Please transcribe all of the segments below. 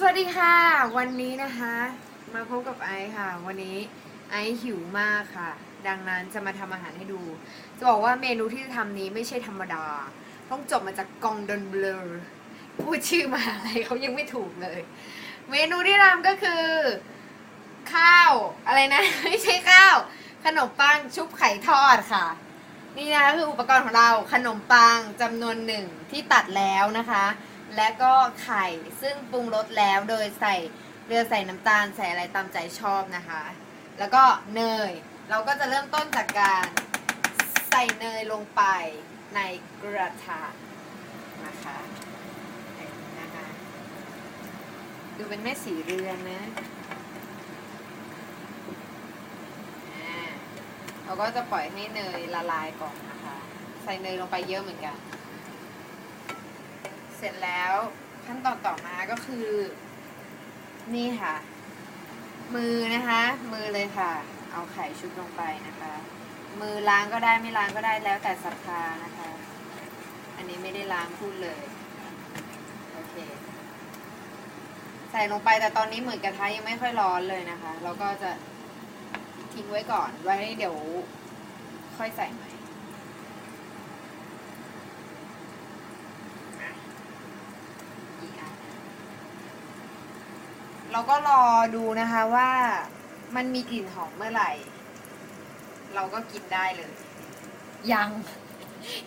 สวัสดีค่ะ วันนี้นะคะ มาพบกับไอค่ะ วันนี้ไอหิวมากค่ะ ดังนั้นจะมาทำอาหารให้ดู จะบอกว่าเมนูที่จะทำนี้ไม่ใช่ธรรมดา ต้องจบมาจากกองดนเบลอพูดชื่อมาอะไรเขายังไม่ถูกเลย เมนูที่ทำก็คือ ข้าวอะไรนะ ไม่ใช่ข้าว ขนมปังชุบไข่ทอดค่ะ นี่นะคะคืออุปกรณ์ของเราขนมปังจำนวนหนึ่งที่ตัดแล้วนะคะ และก็ไข่ซึ่งปรุงรสแล้วโดยใส่เกลือใส่น้ำตาลใส่อะไรตามใจชอบนะคะ แล้วก็เนย เราก็จะเริ่มต้นจากการใส่เนยลงไปในกระทะนะคะนะคะดูเป็นแม่สีเรือนนะอ่าเราก็จะปล่อยให้เนยละลายก่อนนะคะ ใส่เนยลงไปเยอะเหมือนกัน เสร็จแล้วขั้นตอนต่อมาก็คือ นี่ค่ะ มือนะคะ มือเลยค่ะ เอาไข่ชุบลงไปนะคะ มือล้างก็ได้ไม่ล้างก็ได้แล้วแต่ศรัทธานะคะ อันนี้ไม่ได้ล้างพูดเลยโอเค ใส่ลงไปแต่ตอนนี้เหมือนกระทะยังไม่ค่อยร้อนเลยนะคะ เราก็จะทิ้งไว้ก่อนไว้เดี๋ยว ค่อยใส่ใหม่ อีกอัน เราก็รอดูนะคะว่ามันมีกลิ่นหอมเมื่อไหร่ เราก็กินได้เลย ยัง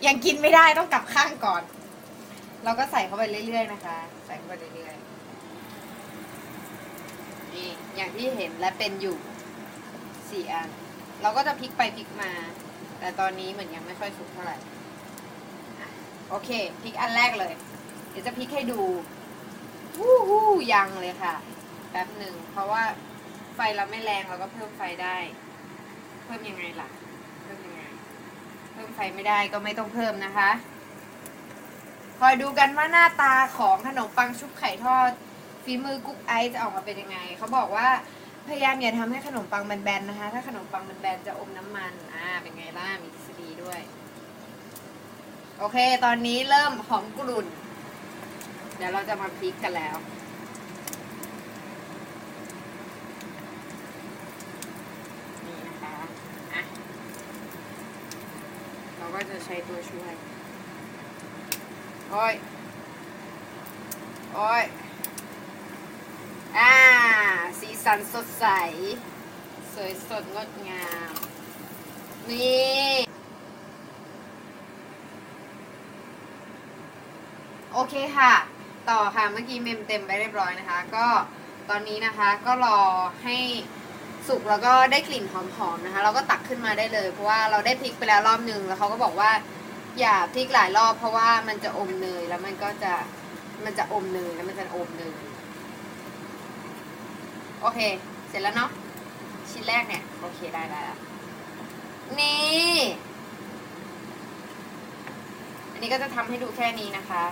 ยังกินไม่ได้ต้องกลับข้างก่อน เราก็ใส่เข้าไปเรื่อยๆนะคะ ใส่เข้าไปเรื่อยๆนี่อย่างที่เห็นและเป็นอยู่สี่อัน เราก็จะพลิกไปพลิกมา แต่ตอนนี้เหมือนยังไม่ค่อยสุกเท่าไหร่อะโอเคพลิกอันแรกเลย เดี๋ยวจะพลิกให้ดูวู้วู้ยังเลยค่ะ แป๊บหนึ่งเพราะว่าไฟเราไม่แรงเราก็เพิ่มไฟได้ เพิ่มยังไงล่ะ เพิ่มยังไง เพิ่มไฟไม่ได้ก็ไม่ต้องเพิ่มนะคะ คอยดูกันว่าหน้าตาของขนมปังชุบไข่ทอดฝีมือกุ๊กไอซ์จะออกมาเป็นยังไง เขาบอกว่าพยายามอย่าทำให้ขนมปังแบนๆนะคะ ถ้าขนมปังแบนๆจะอมน้ำมัน อ่า เป็นไงล่ะ มีทฤษฎีด้วย โอเค ตอนนี้เริ่มหอมกลุ่น เดี๋ยวเราจะมาพลิกกันแล้ว นี่นะคะ อะ เราก็จะใช้ตัวช่วย โอ้ย โอ้ย อ่า สีสันสดใส สวยสดงดงาม นี่โอเคค่ะ ต่อค่ะ เมื่อกี้เมมเต็มไปเรียบร้อยนะคะ ก็ตอนนี้นะคะก็รอให้ สุกแล้วก็ได้กลิ่นหอมๆนะคะ เราก็ตักขึ้นมาได้เลย เพราะว่าเราได้พริกไปแล้วรอบนึงแล้วเขาก็บอกว่า อย่าพริกหลายรอบ เพราะว่ามันจะอมเนยแล้วมันก็จะมันจะอมเนยแล้วมันจะอมเนยโอเค เสร็จแล้วเนาะชิ้นแรกเนี่ยโอเคได้ได้แล้วนี่อันนี้ก็จะทำให้ดูแค่นี้นะคะ